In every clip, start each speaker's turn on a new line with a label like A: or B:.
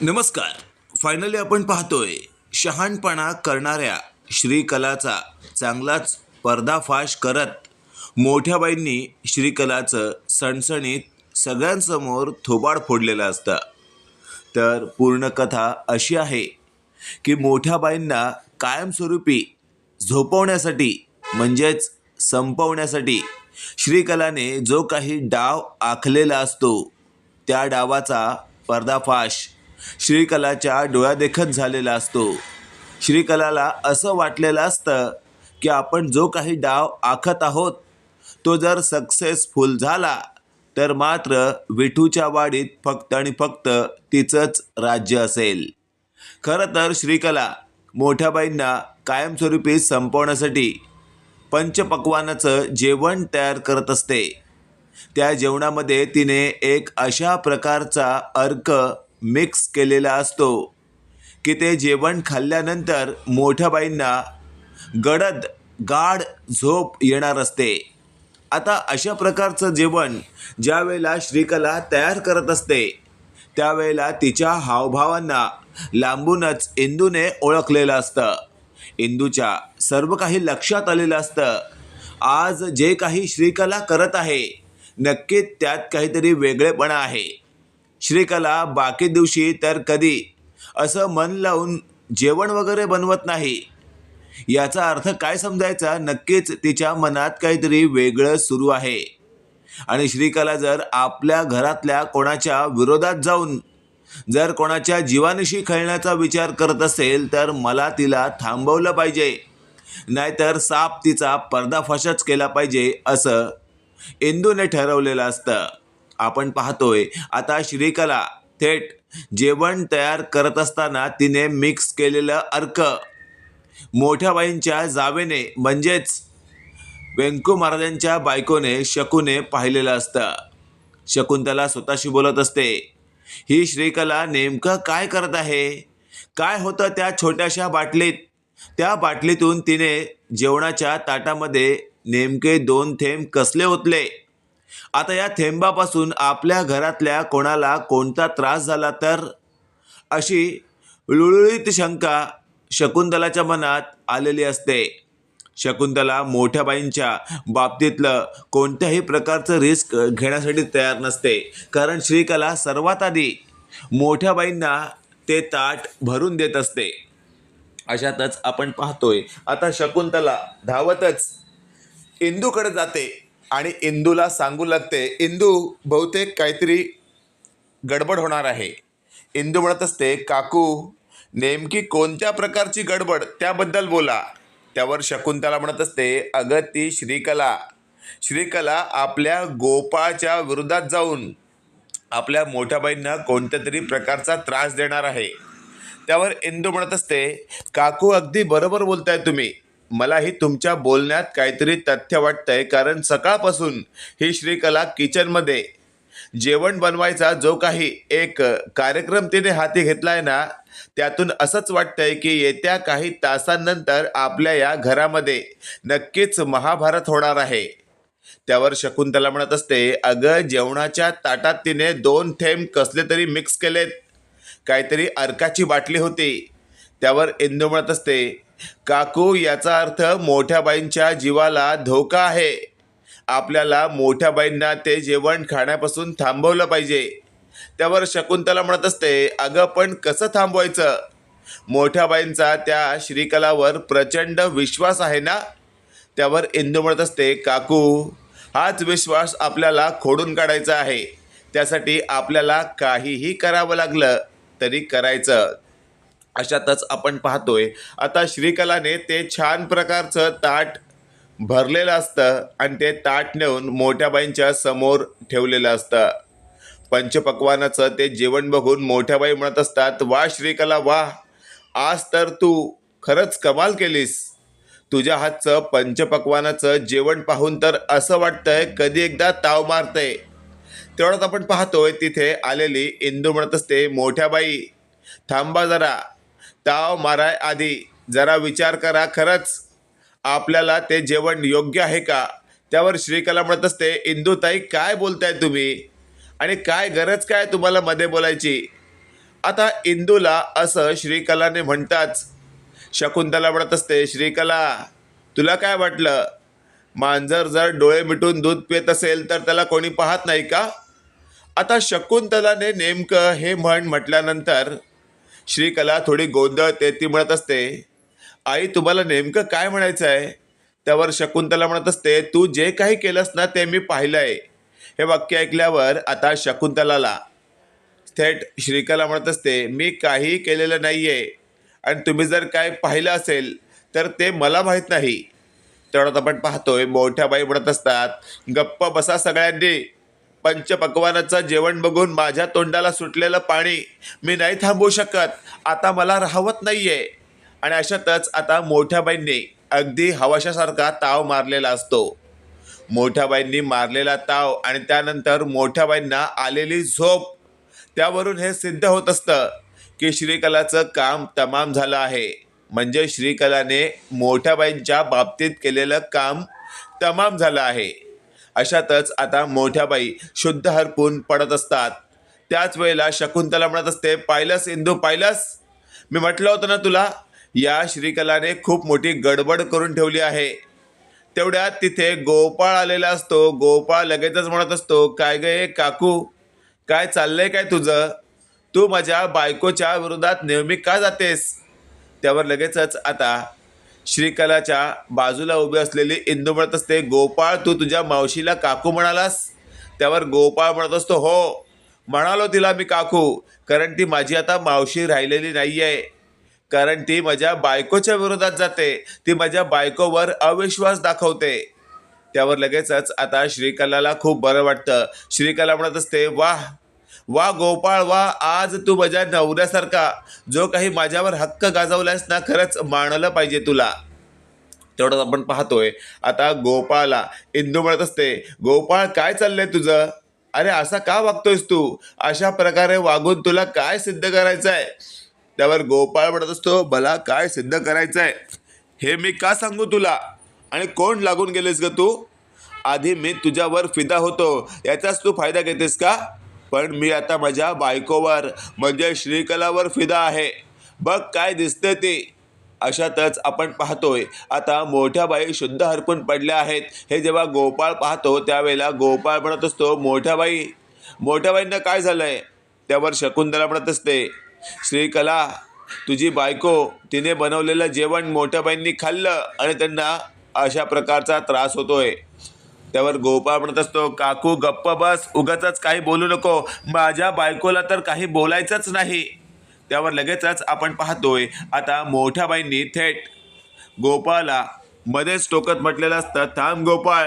A: नमस्कार. फायनली आपण पाहतोय शहाणपणा करणाऱ्या श्रीकलाचा चांगलाच पर्दाफाश करत मोठ्याबाईंनी श्रीकलाचं सणसणीत सगळ्यांसमोर थोबाड फोडलेलं असतं. तर पूर्ण कथा अशी आहे की मोठ्याबाईंना कायमस्वरूपी झोपवण्यासाठी म्हणजेच संपवण्यासाठी श्रीकलाने जो काही डाव आखलेला असतो त्या डावाचा पर्दाफाश श्रीकलाच्या डोळ्यादेखत झालेला असतो. श्रीकलाला असं वाटलेलं असतं की आपण जो काही डाव आखत आहोत तो जर सक्सेसफुल झाला तर मात्र विठूच्या वाडीत फक्त आणि फक्त तिचंच राज्य असेल. खरं तर श्रीकला मोठ्याबाईंना कायमस्वरूपी संपवण्यासाठी पंचपक्वानाचं जेवण तयार करत असते. त्या जेवणामध्ये तिने एक अशा प्रकारचा अर्क मिक्स केलेला असतो की ते जेवण खाल्ल्यानंतर मोठ्याबाईंना गडद गाढ झोप येणार असते. आता अशा प्रकारचं जेवण ज्या वेळेला श्रीकला तयार करत असते त्यावेळेला तिच्या हावभावांना लांबूनच इंदूने ओळखलेलं असतं. इंदूच्या सर्व काही लक्षात आलेलं असतं. आज जे काही श्रीकला करत आहे नक्कीच त्यात काहीतरी वेगळेपणा आहे. श्रीकला बाकी दिवशी तर कधी? असं मन लावून जेवण वगैरे बनवत नाही. याचा अर्थ काय समजायचा? नक्कीच तिच्या मनात काहीतरी वेगळं सुरू आहे. आणि श्रीकला जर आपल्या घरातल्या कोणाच्या विरोधात जाऊन जर कोणाच्या जीवानिशी खेळण्याचा विचार करत असेल तर मला तिला थांबवलं पाहिजे. नाहीतर साप तिचा पर्दाफाशच केला पाहिजे असं इंदूने ठरवलेलं असतं. आपण पाहतोय. आता श्रीकला थेट जेवण तयार करत असताना तिने मिक्स केलेलं अर्क. मोठ्या बाईंच्या जावेने म्हणजेच व्यंकू महाराजांच्या बायकोने शकूने पाहिलेलं असतं. शकुंतला स्वतःशी बोलत असते. ही श्रीकला नेमकं काय करत आहे? काय होतं त्या छोट्याशा बाटलीत? त्या बाटलीतून तिने जेवणाच्या ताटामध्ये नेमके दोन थेंब कसले ओतले? आता या थेंबापासून आपल्या घरातल्या कोणाला कोणता त्रास झाला तर? अशी लुळुळीत शंका शकुंतलाच्या मनात आलेली असते. शकुंतला मोठ्या बाईंच्या बाबतीतलं कोणत्याही प्रकारचं रिस्क घेण्यासाठी तयार नसते. कारण श्रीकला सर्वात आधी मोठ्या बाईंना ते ताट भरून देत असते. अशातच आपण पाहतोय आता शकुंतला धावतच इंदूकडे जाते. आणि इंदूला सांगू लागते इंदू बहुतेक काहीतरी गडबड होणार आहे. इंदू म्हणत असते काकू नेमकी कोणत्या प्रकारची गडबड? त्याबद्दल बोला. त्यावर शकुंतला म्हणत असते अगं ती श्रीकला. श्रीकला आपल्या गोपाळच्या विरोधात जाऊन आपल्या मोठ्या बाईंना कोणत्या तरी प्रकारचा त्रास देणार आहे. त्यावर इंदू म्हणत असते काकू अगदी बरोबर बोलताय तुम्ही. मलाही तुमच्या बोलण्यात काहीतरी तथ्य वाटतंय कारण सकाळपासून ही श्रीकला किचनमध्ये जेवण बनवायचा जो काही एक कार्यक्रम तिने हाती घेतलाय ना त्यातून असंच वाटतंय की येत्या काही तासांनंतर आपल्या या घरामध्ये नक्कीच महाभारत होणार आहे. त्यावर शकुंतला म्हणत असते अगं जेवणाच्या ताटात तिने दोन थेंब कसले तरी मिक्स केलेत. काहीतरी अर्काची बाटली होती. त्यावर इंदू म्हणत असते काकू याचा अर्थ मोठ्याबाईंच्या जीवाला धोका आहे. आपल्याला मोठ्याबाईंना ते जेवण खाण्यापासून थांबवलं पाहिजे. त्यावर शकुंतला म्हणत असते अगं पण कसं थांबवायचं? मोठ्याबाईंचा त्या श्रीकलावर प्रचंड विश्वास आहे ना? त्यावर इंदू म्हणत असते काकू हाच विश्वास आपल्याला खोडून काढायचा आहे. त्यासाठी आपल्याला काहीही करावं लागलं तरी करायचं. अशातच आपण पाहतोय. आता श्रीकलाने ते छान प्रकारचं ताट भरलेलं असतं आणि ते ताट नेऊन मोठ्याबाईंच्या समोर ठेवलेलं असतं. पंचपक्वानाचं ते जेवण बघून मोठ्याबाई म्हणत असतात वा श्रीकला वा! आज तर तू खरंच कमाल केलीस. तुझ्या हातचं पंचपक्वानाचं जेवण पाहून तर असं वाटतंय कधी एकदा ताव मारतंय तेवढ्यात आपण पाहतोय तिथे आलेली इंदू म्हणत असते मोठ्याबाई थांबा जरा. ताव माराय आधी. जरा विचार करा खरंच. आपल्याला ते जेवण योग्य आहे का? त्यावर श्रीकला म्हणत असते इंदूताई काय बोलताय तुम्ही? आणि काय गरज काय तुम्हाला मध्ये बोलायची? आता इंदूला असं श्रीकलाने म्हणताच शकुंतला म्हणत असते श्रीकला तुला काय वाटलं? मांजर जर डोळे मिटून दूध पित असेल तर त्याला कोणी पाहत नाही का? आता शकुंतलाने नेमकं हे म्हण म्हटल्यानंतर श्रीकला थोडी गोंधळते ती म्हणत असते आई तुम्हाला नेमकं काय म्हणायचं आहे त्यावर शकुंतला म्हणत असते तू जे काही केलंस ना ते मी पाहिलं आहे हे वाक्य ऐकल्यावर आता शकुंतलाला थेट श्रीकला म्हणत असते मी काही केलेलं नाही आहे आणि तुम्ही जर काय पाहिलं असेल तर ते मला माहीत नाही. तेवढ्यात आपण पाहतोय मोठ्या बाई म्हणत असतात गप्प बसा सगळ्यांनी. पंचपक्वानाचं जेवण बघून माझ्या तोंडाला सुटलेलं पाणी. मी नाही थांबवू शकत. आता मला राहवत आहे आणि अशातच आता मोठ्या बाईंनी अगदी हवाशासारखा ताव मारलेला असतो. मोठ्या बाईंनी मारलेला ताव आणि त्यानंतर मोठ्या बाईंना आलेली झोप. त्यावरून हे सिद्ध होत असतं की श्रीकलाचं काम तमाम झालं आहे. म्हणजे श्रीकलाने मोठ्या बाईंच्या बाबतीत केलेलं काम तमाम झालं आहे. अशातच आता मोठ्या बाई शुद्ध हरपून पडत असतात. त्याच वेळेला शकुंतला म्हणत असते पाहिलंस इंदू पाहिलंस मी म्हटलं होतं ना तुला या श्रीकलाने खूप मोठी गडबड करून ठेवली आहे. तेवढ्यात तिथे गोपाळ आलेला असतो. गोपाळ लगेचच म्हणत असतो काय गे काकू काय चाललंय काय तुझं? तू माझ्या बायकोच्या विरोधात नेहमी का जातेस? त्यावर लगेचच आता श्रीकलाच्या बाजूला उभी असलेली इंदू म्हणत असते गोपाळ तू तुझ्या मावशीला काकू म्हणालास? त्यावर गोपाळ म्हणत असतो हो. म्हणालो तिला मी काकू कारण ती माझी आता मावशी राहिलेली नाही आहे कारण ती माझ्या बायकोच्या विरोधात जाते. ती माझ्या बायकोवर अविश्वास दाखवते. त्यावर लगेचच आता श्रीकलाला खूप बरं वाटतं. श्रीकला म्हणत असते वाह वा गोपाळ वा आज तू माझ्या नवऱ्यासारखा. जो काही माझ्यावर हक्क गाजवलास ना खरंच मानलं पाहिजे तुला. तेवढंच आपण पाहतोय. आता गोपाळला इंदू म्हणत असते गोपाळ काय चाललंय तुझं? अरे असा का वागतोयस तू? अशा प्रकारे वागून तुला काय सिद्ध करायचं आहे त्यावर गोपाळ म्हणत असतो मला काय सिद्ध करायचं आहे हे मी का सांगू तुला? आणि कोण लागून गेलेस ग तू? आधी मी तुझ्यावर फिदा होतो. याचाच तू फायदा घेतेस का? पण मी आता माझ्या बायकोवर म्हणजे श्रीकलावर फिदा आहे. बघ काय दिसते ते. अशातच आपण पाहतोय आता मोठ्या बाई शुद्ध हरपून पडल्या आहेत. हे जेव्हा गोपाळ पाहतो त्यावेळेला गोपाळ म्हणत असतो मोठ्या बाई मोठ्या बाईंना काय झालंय? त्यावर शकुंतला म्हणत असते श्रीकला तुझी बायको तिने बनवलेलं जेवण मोठ्या बाईंनी खाल्लं आणि त्यांना अशा प्रकारचा त्रास होतोय. त्यावर गोपाळ म्हणत असतो काकू गप्प बस उगाच काही बोलू नको. माझ्या बायकोला तर काही बोलायचंच नाही. त्यावर लगेचच आपण पाहतोय आता मोठ्या बाईंनी थेट गोपाळला मध्येच टोकत म्हटलेलं असतं थांब गोपाळ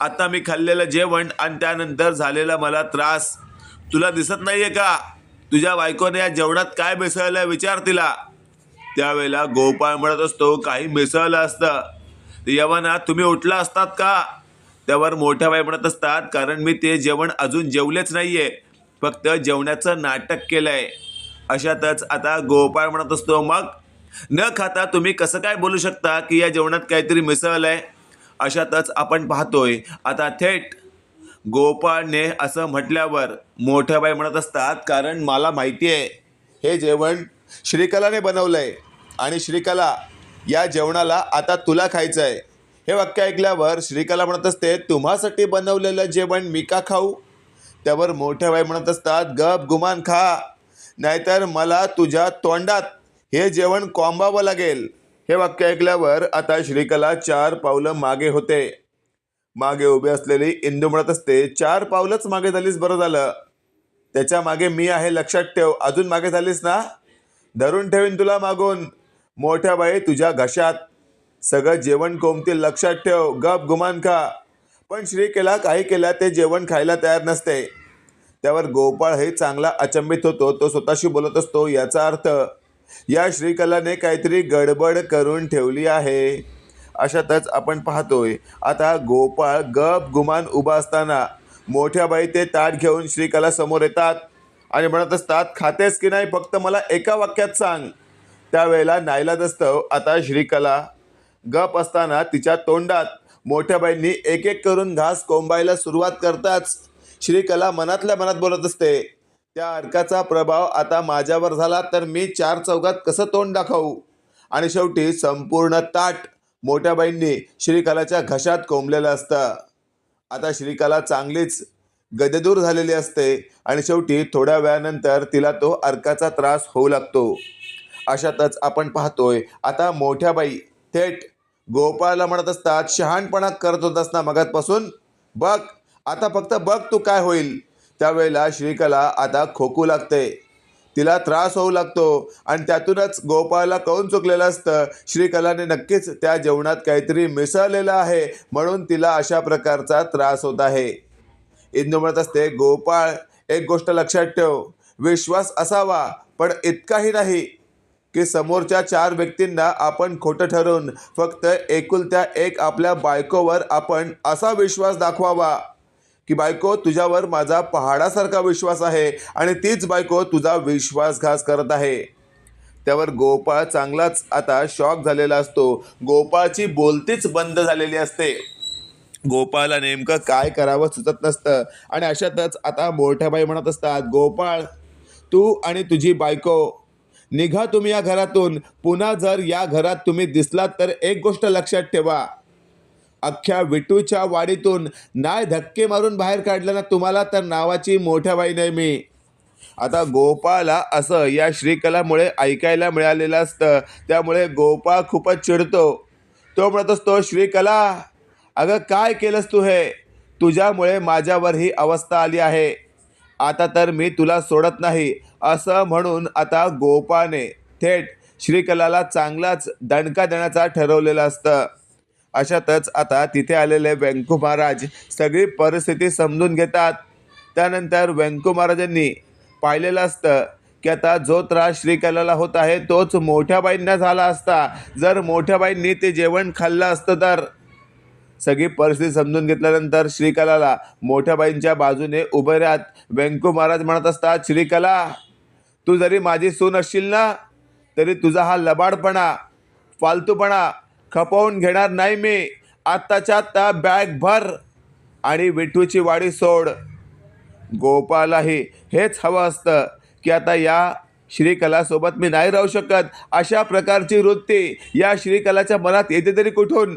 A: आता मी खाल्लेलं जेवण आणि त्यानंतर झालेला मला त्रास. तुला दिसत नाहीये का? तुझ्या बायकोने या जेवणात काय मिसळलं विचार तिला. त्यावेळेला गोपाळ म्हणत असतो काही मिसळलं असतं. यवना तुम्ही उठला असतात का? त्यावर मोठ्या बाई म्हणत असतात कारण मी ते जेवण अजून जेवलेच आहे फक्त जेवणाचं नाटक केलं आहे अशातच आता गोपाळ म्हणत असतो मग? न खाता तुम्ही कसं काय बोलू शकता की या जेवणात काहीतरी मिसळलं आहे? अशातच आपण पाहतोय आता थेट गोपाळने असं म्हटल्यावर मोठ्या बाई म्हणत असतात कारण मला माहिती आहे हे जेवण श्रीकलाने बनवलं आहे आणि श्रीकला या जेवणाला आता तुला खायचं आहे हे वाक्य ऐकल्यावर श्रीकला म्हणत असते तुम्हासाठी बनवलेलं जेवण मी का खाऊ? त्यावर मोठ्या बाई म्हणत असतात गप गुमान खा नाहीतर मला तुझ्या तोंडात हे जेवण कोंबावं लागेल. हे वाक्य ऐकल्यावर आता श्रीकला चार पावलं मागे होते. मागे उभी असलेली इंदू म्हणत असते चार पावलंच मागे झालीस बरं झालं. त्याच्यामागे मी आहे लक्षात ठेव. अजून मागे झालीस ना? धरून ठेवीन तुला मागून. मोठ्या बाई तुझ्या घशात सगळं जेवण कोमतील लक्षात ठेव. गप गुमान खा. पण श्रीकेला काही केल्या ते जेवण खायला तयार नसते. त्यावर गोपाळ हे चांगला अचंबित होतो. तो स्वतःशी बोलत असतो याचा अर्थ या श्रीकलाने काहीतरी गडबड करून ठेवली आहे. अशातच आपण पाहतोय आता गोपाळ गप गुमान उभा असताना मोठ्या बाई ते ताट घेऊन श्रीकला समोर येतात आणि म्हणत असतात खातेस की नाही? फक्त मला एका वाक्यात सांग. त्यावेळेला नाईलाज असतं आता श्रीकला गप असताना तिच्या तोंडात मोठ्या बाईंनी एक एक करून घास कोंबायला सुरुवात करताच श्रीकला मनातल्या मनात बोलत असते त्या अर्काचा प्रभाव आता माझ्यावर झाला तर मी चार चौघात कसं तोंड दाखवू? आणि शेवटी संपूर्ण ताट मोठ्या बाईंनी श्रीकलाच्या घशात कोंबलेलं असतं. आता श्रीकला चांगलीच गदेदूर झालेली असते आणि शेवटी थोड्या वेळानंतर तिला तो अर्काचा त्रास होऊ लागतो. अशातच आपण पाहतोय आता मोठ्या बाई थेट गोपाळला म्हणत असतात शहाणपणा करत होतास ना मगातपासून बघ आता फक्त बघ तू काय होईल. त्यावेळेला श्रीकला आता खोकू लागते. तिला त्रास होऊ लागतो आणि त्यातूनच गोपाळला कळून चुकलेलं असतं श्रीकलाने नक्कीच त्या जेवणात काहीतरी मिसळलेलं आहे म्हणून तिला अशा प्रकारचा त्रास होत आहे. इंदू म्हणत असते गोपाळ एक गोष्ट लक्षात ठेव विश्वास असावा पण इतकाही नाही. की समोरच्या चार व्यक्तींना आपण खोटं ठरवून फक्त एकुलत्या एक आपल्या बायकोवर आपण असा विश्वास दाखवावा की बायको तुझ्यावर माझा पहाडासारखा विश्वास आहे आणि तीच बायको तुझा विश्वासघात करत आहे. त्यावर गोपाळ चांगलाच आता शॉक झालेला असतो. गोपाळची बोलतीच बंद झालेली असते. गोपाळला नेमकं काय करावं सुचत नसतं आणि अशातच आता मोठ्या बाई म्हणत असतात गोपाळ तू आणि तुझी बायको निघा तुम्ही या घरातून. पुन्हा जर या घरात तुम्ही दिसलात तर एक गोष्ट लक्षात ठेवा. अख्ख्या विटूच्या वाडीतून नाय धक्के मारून बाहेर काढलं ना तुम्हाला तर नावाची मोठ्या बाई नाही मी. आता गोपाळला असं या श्रीकलामुळे ऐकायला मिळालेलं असतं. त्यामुळे गोपाळ खूपच चिडतो. तो म्हणत असतो श्रीकला अगं काय केलंस तू हे? तुझ्यामुळे माझ्यावर ही अवस्था आली आहे. आता तर मी तुला सोडत नाही असं म्हणून आता गोपाने थेट श्रीकलाला चांगलाच दणका देण्याचा ठरवलेलं असतं. अशातच आता तिथे आलेले व्यंकू महाराज सगळी परिस्थिती समजून घेतात. त्यानंतर व्यंकू महाराजांनी पाहिलेलं असतं की आता जो त्रास श्रीकलाला होत आहे तोच मोठ्या बाईंना झाला असता. जर मोठ्या बाईंनी ते जेवण खाल्लं असतं तर सगळी परिस्थिती समजून घेतल्यानंतर श्रीकलाला मोठ्याबाईंच्या बाजूने उभे राहत व्यंकू महाराज म्हणत असतात श्रीकला तू जरी माझी सून असशील ना तरी तुझा हा लबाडपणा फालतूपणा खपवून घेणार नाही मी. आत्ताच्या आत्ता बॅग भर आणि विठूची वाडी सोड. गोपालाही हेच हवं असतं की आता या श्रीकलासोबत मी नाही राहू शकत. अशा प्रकारची वृत्ती या श्रीकलाच्या मनात येते तरी कुठून?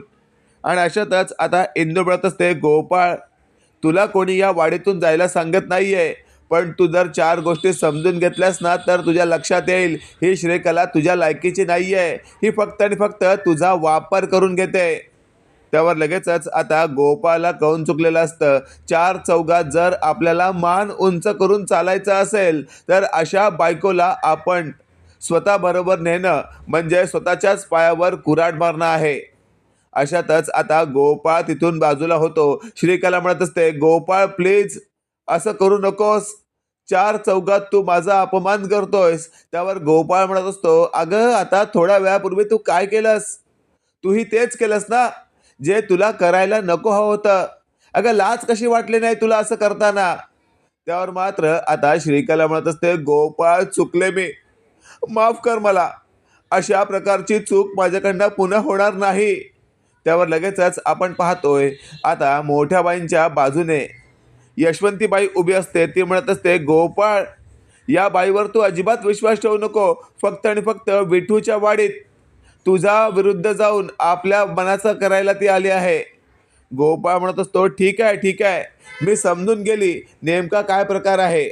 A: आणि अशातच आता इंदू म्हणत असते गोपाळ तुला कोणी या वाडीतून जायला सांगत नाही आहे पण तू जर चार गोष्टी समजून घेतल्यास ना तर तुझ्या लक्षात येईल. ही श्रीकला तुझ्या लायकीची नाही आहे ही फक्त आणि फक्त तुझा वापर करून घेते. त्यावर लगेचच आता गोपाला कळून चुकलेलं असतं? चार चौघात जर आपल्याला मान उंच करून चालायचं असेल तर अशा बायकोला आपण स्वतःबरोबर नेणं म्हणजे स्वतःच्याच पायावर कुऱ्हाड मारणं आहे. अशातच आता गोपाळ तिथून बाजूला होतो. श्रीकला म्हणत असते गोपाळ प्लीज असं करू नकोस. चार चौघात तू माझा अपमान करतोयस. त्यावर गोपाळ म्हणत असतो अगं आता थोड्या वेळापूर्वी तू काय केलंस? तूही तेच केलंस ना? जे तुला करायला नको हवं होतं. अगं लाच कशी वाटली नाही तुला असं करताना? त्यावर मात्र आता श्रीकला म्हणत असते गोपाळ चुकले मी. माफ कर मला. अशा प्रकारची चूक माझ्याकडनं पुन्हा होणार नाही. त्यावर लगेचच आपण पाहतोय. आता मोठ्या बाईंच्या बाजूने यशवंतीबाई उभी असते. ती म्हणत असते गोपाळ या बाईवर तू अजिबात विश्वास ठेवू नको. फक्त आणि फक्त विठूच्या वाडीत तुझा विरुद्ध जाऊन आपल्या मनाचं करायला ती आली आहे. गोपाळ म्हणत असतो ठीक आहे ठीक आहे. मी समजून गेली. नेमका काय प्रकार आहे?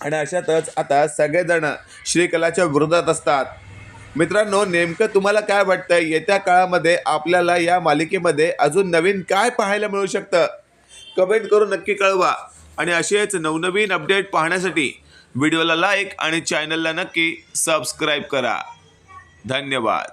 A: आणि अशातच आता सगळेजण श्रीकलाच्या विरोधात असतात. मित्रांनो नेमकं तुम्हाला काय वाटतं येत्या काळामध्ये आपल्याला या मालिकेमध्ये अजून नवीन काय पाहायला मिळू शकतं? कमेंट करून नक्की कळवा. आणि असेच नवनवीन अपडेट पाहण्यासाठी व्हिडिओला लाईक आणि चॅनलला नक्की सबस्क्राईब करा. धन्यवाद.